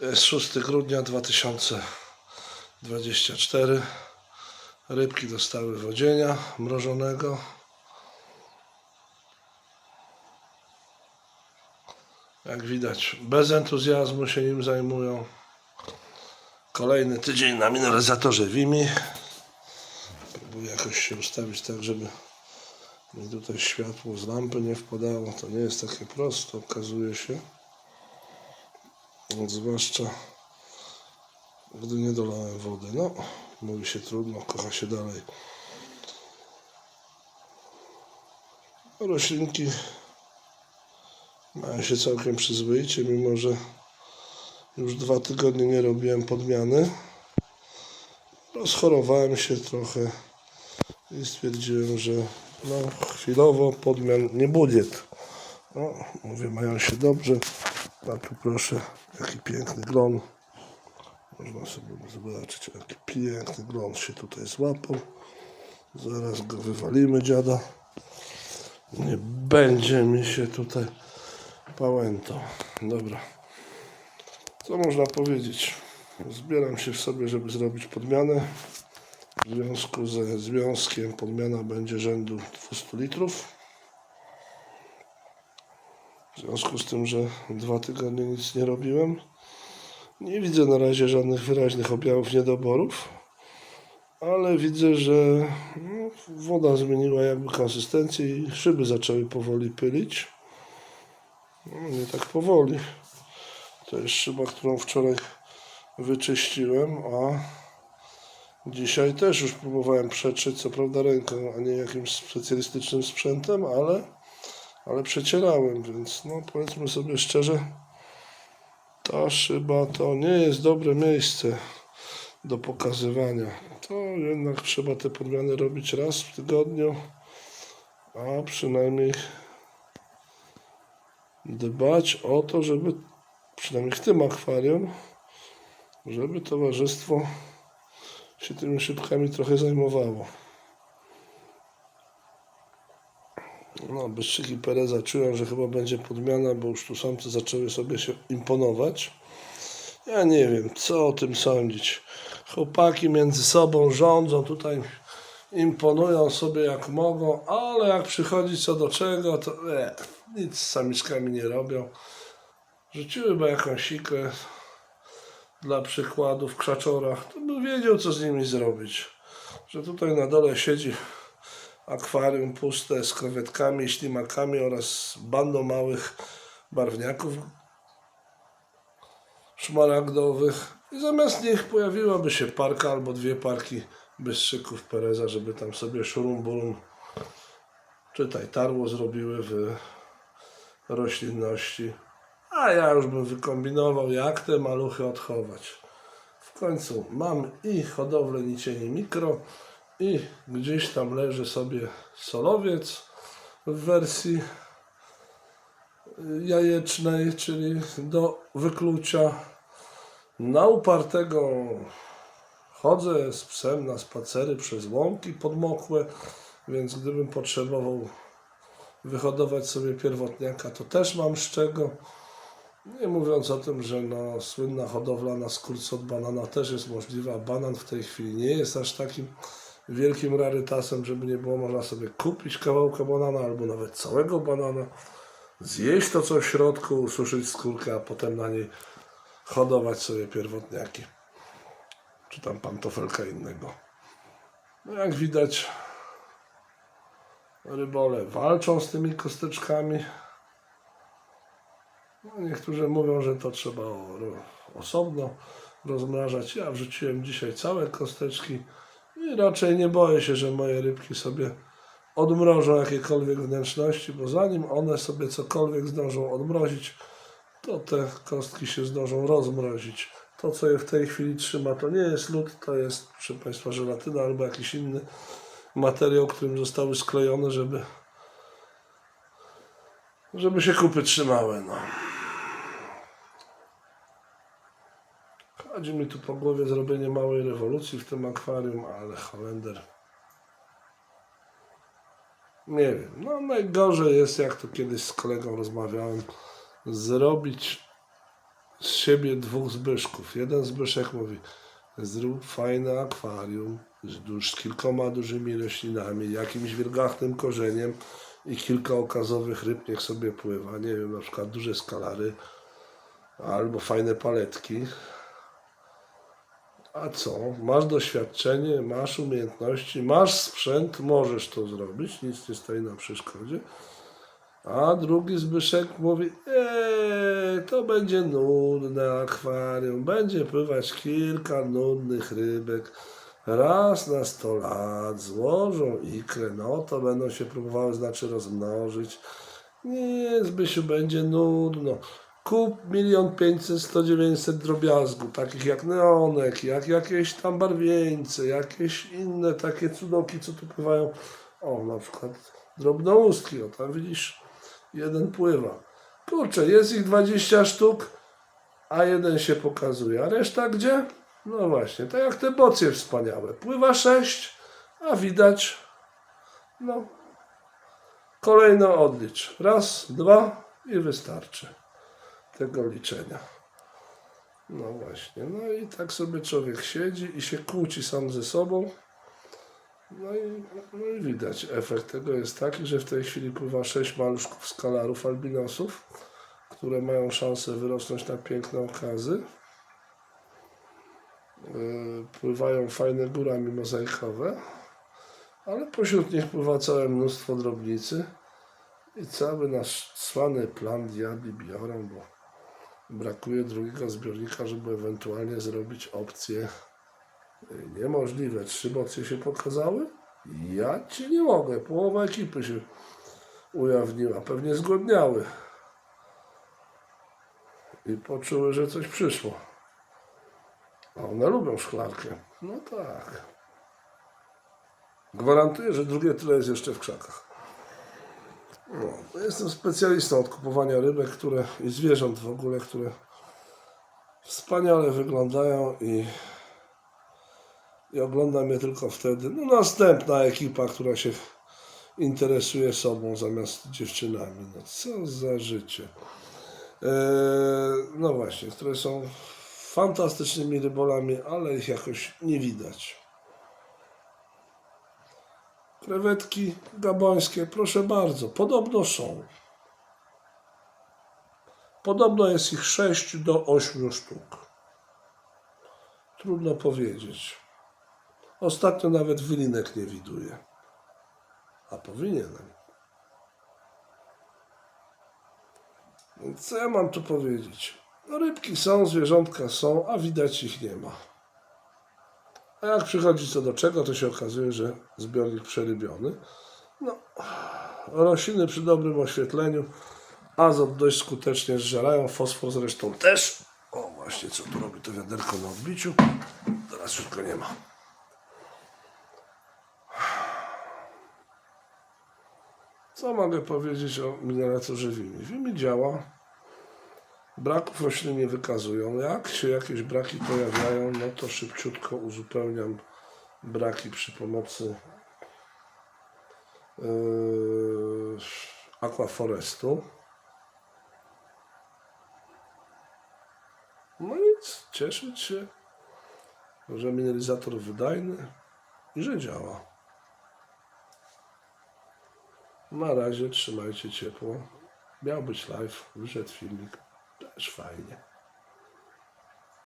Jest 6 grudnia 2024. Rybki dostały wodzienia mrożonego. Jak widać, bez entuzjazmu się nim zajmują. Kolejny tydzień na mineralizatorze Wimi. Próbuję jakoś się ustawić tak, żeby mi tutaj światło z lampy nie wpadało. To nie jest takie proste, okazuje się. Zwłaszcza gdy nie dolałem wody. No, mówi się trudno, kocha się dalej. Roślinki mają się całkiem przyzwoicie, mimo że już dwa tygodnie nie robiłem podmiany. Rozchorowałem się trochę i stwierdziłem, że no, chwilowo podmian nie będzie. No, mówię, mają się dobrze. A tu proszę, jaki piękny glon. Można sobie zobaczyć, jaki piękny glon się tutaj złapał. Zaraz go wywalimy, dziada. Nie będzie mi się tutaj pałętał. Dobra. Co można powiedzieć? Zbieram się w sobie, żeby zrobić podmianę. W związku ze związkiem podmiana będzie rzędu 200 litrów. W związku z tym, że dwa tygodnie nic nie robiłem, nie widzę na razie żadnych wyraźnych objawów niedoborów, ale widzę, że no, woda zmieniła jakby konsystencję i szyby zaczęły powoli pylić. No, nie tak powoli. To jest szyba, którą wczoraj wyczyściłem, a dzisiaj też już próbowałem przetrzeć, co prawda ręką, a nie jakimś specjalistycznym sprzętem, ale ale przecierałem, więc no powiedzmy sobie szczerze, ta szyba to nie jest dobre miejsce do pokazywania. To jednak trzeba te podmiany robić raz w tygodniu, a przynajmniej dbać o to, żeby przynajmniej w tym akwarium, żeby towarzystwo się tymi szybkami trochę zajmowało. No, i Pereza czują, że chyba będzie podmiana, bo już tu samce zaczęły sobie się imponować. Ja nie wiem, co o tym sądzić. Chłopaki między sobą rządzą, tutaj imponują sobie jak mogą, ale jak przychodzi co do czego, to e, nic z samiczkami nie robią. Rzuciłyby jakąś sikę dla przykładu w krzaczorach, to by wiedział, co z nimi zrobić. Że tutaj na dole siedzi akwarium puste z krewetkami, ślimakami oraz bandą małych barwniaków szmaragdowych. I zamiast nich pojawiłaby się parka albo dwie parki bystrzyków Pereza, żeby tam sobie szurum burum, czytaj, tarło zrobiły w roślinności. A ja już bym wykombinował, jak te maluchy odchować. W końcu mam i hodowlę nicieni mikro, i gdzieś tam leży sobie solowiec w wersji jajecznej, czyli do wyklucia. Na upartego chodzę z psem na spacery przez łąki podmokłe, więc gdybym potrzebował wyhodować sobie pierwotniaka, to też mam z czego. Nie mówiąc o tym, że no, słynna hodowla na skórce od banana też jest możliwa. Banan w tej chwili nie jest aż takim wielkim rarytasem, żeby nie było można sobie kupić kawałka banana albo nawet całego banana, zjeść to co w środku, ususzyć skórkę, a potem na niej hodować sobie pierwotniaki. Czy tam pantofelka innego. No jak widać, rybole walczą z tymi kosteczkami. No, niektórzy mówią, że to trzeba osobno rozmrażać. Ja wrzuciłem dzisiaj całe kosteczki i raczej nie boję się, że moje rybki sobie odmrożą jakiekolwiek wnętrzności, bo zanim one sobie cokolwiek zdążą odmrozić, to te kostki się zdążą rozmrozić. To, co je w tej chwili trzyma, to nie jest lód, to jest, proszę Państwa, żelatyna albo jakiś inny materiał, którym zostały sklejone, żeby, żeby się kupy trzymały. No. Chodzi mi tu po głowie zrobienie małej rewolucji w tym akwarium, ale Holender. Nie wiem. No najgorzej jest, jak tu kiedyś z kolegą rozmawiałem, zrobić z siebie dwóch Zbyszków. Jeden Zbyszek mówi, zrób fajne akwarium z, z kilkoma dużymi roślinami, jakimś wilgachnym korzeniem i kilka okazowych ryb niech sobie pływa. Nie wiem, na przykład duże skalary albo fajne paletki. A co? Masz doświadczenie, masz umiejętności, masz sprzęt, możesz to zrobić, nic nie stoi na przeszkodzie. A drugi Zbyszek mówi, eee, to będzie nudne akwarium, będzie pływać kilka nudnych rybek. Raz na 100 lat złożą ikrę, no to będą się próbowały, znaczy rozmnożyć. Nie, Zbysiu, będzie nudno. Kup milion pięćset, sto dziewięćset drobiazgu, takich jak neonek, jak jakieś tam barwieńce, jakieś inne takie cudoki, co tu pływają. O, na przykład drobnoustki, o tam widzisz, jeden pływa. Kurczę, jest ich 20 sztuk, a jeden się pokazuje. A reszta gdzie? No właśnie, tak jak te bocje wspaniałe. Pływa 6, a widać, no, kolejno odlicz. Raz, dwa i wystarczy tego liczenia. No właśnie, no i tak sobie człowiek siedzi i się kłóci sam ze sobą. No i, no i widać, efekt tego jest taki, że w tej chwili pływa sześć maluszków skalarów albinosów, które mają szansę wyrosnąć na piękne okazy. Yy, Pływają fajne górami mozaikowe, ale pośród nich pływa całe mnóstwo drobnicy i cały nasz cwany plan diabli biorą, bo brakuje drugiego zbiornika, żeby ewentualnie zrobić opcję y, niemożliwe. Trzy bocje się pokazały? Ja ci nie mogę. Połowa ekipy się ujawniła. Pewnie zgłodniały. I poczuły, że coś przyszło. A one lubią szklankę. No tak. Gwarantuję, że drugie tyle jest jeszcze w krzakach. No, jestem specjalistą od kupowania rybek, które i zwierząt w ogóle, które wspaniale wyglądają i, i oglądam je tylko wtedy. No następna ekipa, która się interesuje sobą zamiast dziewczynami. No co za życie. Eee, no właśnie, które są fantastycznymi rybolami, ale ich jakoś nie widać. Krewetki gabońskie, proszę bardzo, podobno są. Podobno jest ich 6 do 8 sztuk. Trudno powiedzieć. Ostatnio nawet wylinek nie widuję. A powinienem. Co ja mam tu powiedzieć? No rybki są, zwierzątka są, a widać ich nie ma. A jak przychodzi co do czego, to się okazuje, że zbiornik przerybiony. No, rośliny przy dobrym oświetleniu azot dość skutecznie zżerają, fosfor zresztą też. O, właśnie, co tu robi to wiaderko na odbiciu? Teraz już go nie ma. Co mogę powiedzieć o mineratorze Wimi? Wimi działa. Braków roślin nie wykazują. Jak się jakieś braki pojawiają, no to szybciutko uzupełniam braki przy pomocy yy, aquaforestu. No i c- cieszyć się, że mineralizator wydajny i że działa. Na razie trzymajcie ciepło. Miał być live, wyszedł filmik. Też fajnie.